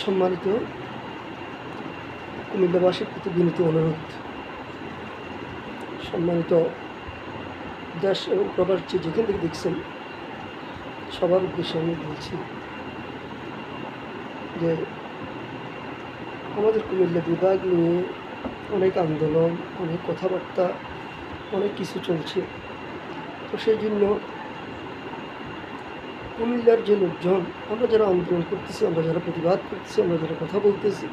সম্মানিত কুমিল্লাবাসীর প্রতি বিনীত অনুরোধ। সম্মানিত দেশ এবং প্রবাস যে যেখান থেকে দেখছেন, সবার উদ্দেশ্যে আমি বলছি যে আমাদের কুমিল্লা বিভাগ নিয়ে অনেক আন্দোলন, অনেক কথাবার্তা, অনেক কিছু চলছে। তো সেই জন্য কুমিল্লার যে লোকজন, আমরা যারা আন্দোলন করতেছি, আমরা যারা প্রতিবাদ করতেছি, আমরা যারা কথা বলতেছি,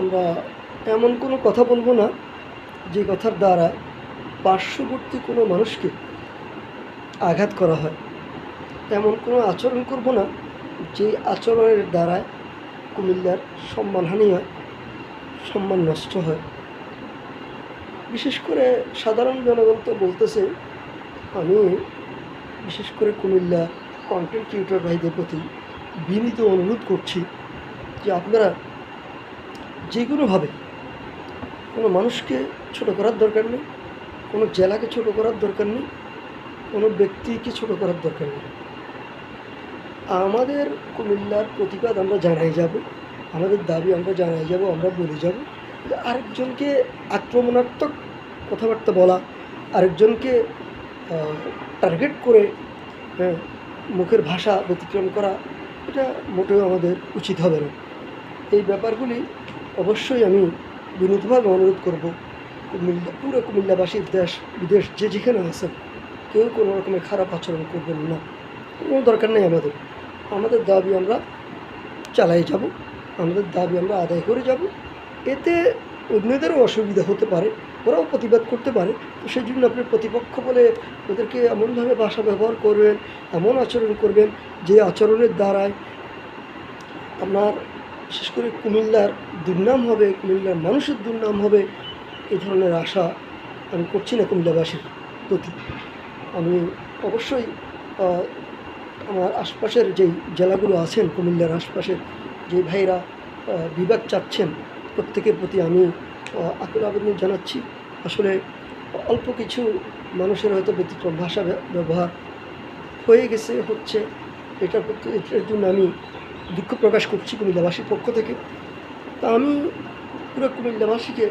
আমরা এমন কোনো কথা বলব না যে কথার দ্বারা পার্শ্ববর্তী কোনো মানুষকে আঘাত করা হয়। এমন কোনো আচরণ করব না যে আচরণের দ্বারায় কুমিল্লার সম্মানহানি হয়, সম্মান নষ্ট হয়। বিশেষ করে সাধারণ জনগণ তো বলতেছে, আমি বিশেষ করে কুমিল্লা কন্টেন্ট ক্রিয়েটর ভাইদের প্রতি বিনীত অনুরোধ করছি যে আপনারা যে কোনোভাবে কোনো মানুষকে ছোট করার দরকার নেই, কোনো জেলাকে ছোট করার দরকার নেই, কোনো ব্যক্তিকে ছোট করার দরকার নেই। আমাদের কুমিল্লার প্রতিবাদ আমরা জানাই যাব, আমাদের দাবি আমরা জানাই যাব, আমরা বলে যাব আরেকজনকে আক্রমণাত্মক কথাবার্তা বলা, আরেকজনকে টার্গেট করে হ্যাঁ, মুখের ভাষা ব্যতিক্রম করা এটা মোটেও আমাদের উচিত হবে না। এই ব্যাপারগুলি অবশ্যই আমি বিনীতভাবে অনুরোধ করব। কুমিল্লা পুরো কুমিল্লাবাসীর দেশ বিদেশ যে যেখানে আছেন কেউ কোনো রকমের খারাপ আচরণ করবেন না। কোনো দরকার নেই আমাদের। আমাদের দাবি আমরা চালাই যাব আমাদের দাবি আমরা আদায় করে যাব। এতে অন্যদেরও অসুবিধা হতে পারে। ওরাও প্রতিবাদ করতে পারে। তো সেই জন্য আপনি প্রতিপক্ষ বলে ওদেরকে এমনভাবে ভাষা ব্যবহার করবেন, এমন আচরণ করবেন যে আচরণের দ্বারায় আপনার, বিশেষ করে কুমিল্লার দুর্নাম হবে, কুমিল্লার মানুষের দুর্নাম হবে এই ধরনের আশা আমি করছি না কুমিল্লাবাসীর প্রতি। আমি অবশ্যই আমার আশপাশের যেই জেলাগুলো আছেন, কুমিল্লার আশপাশের যে ভাইরা বিভাগ চাচ্ছেন, প্রত্যেকের প্রতি আমি আকুল আবেদন জানাচ্ছি। আসলে অল্প কিছু মানুষের হয়তো ব্যতিক্রম ভাষা ব্যবহার হয়ে গেছে, হচ্ছে এটার প্রতি এটার জন্য আমি দুঃখ প্রকাশ করছি কুমিল্লাবাসীর পক্ষ থেকে। তা আমি পুরো কুমিল্লাবাসীকে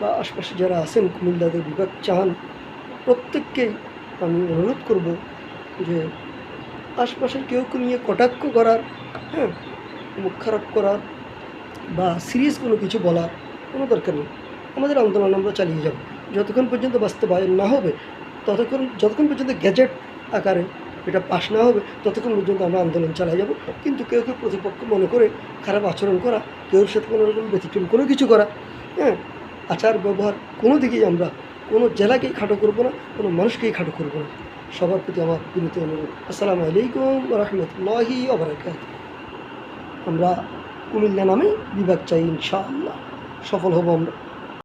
বা আশপাশে যারা আছেন, কুমিল্লাদের বিভাগ চান, প্রত্যেককেই আমি অনুরোধ করব যে আশপাশের কেউকে নিয়ে কটাক্ষ করার হ্যাঁ মুখ খারাপ করার বা সিরিয়াস কোনো কিছু বলার কোনো দরকার নেই। আমাদের আন্দোলন আমরা চালিয়ে যাব। যতক্ষণ পর্যন্ত বাস্তবায়ন না হবে, ততক্ষণ, যতক্ষণ পর্যন্ত গ্যাজেট আকারে এটা পাস না হবে, ততক্ষণ পর্যন্ত আমরা আন্দোলন চালিয়ে যাব। কিন্তু কেউ কেউ প্রতিপক্ষ মনে করে খারাপ আচরণ করা, কেউ সাথে কোনো রকম ব্যতিক্রম, কোনো কিছু করা হ্যাঁ? আচার ব্যবহার কোনো দিকেই আমরা, কোনো জেলাকেই খাটো করব না, কোনো মানুষকেই খাটো করব না। সবার প্রতি আমার বিনীত অনুরোধ। আসসালামু আলাইকুম রহমতুল্লাহি আমরা কুমিল্লা নামে বিভাগ চাই ইনশাআল্লাহ। সফল হব আমরা।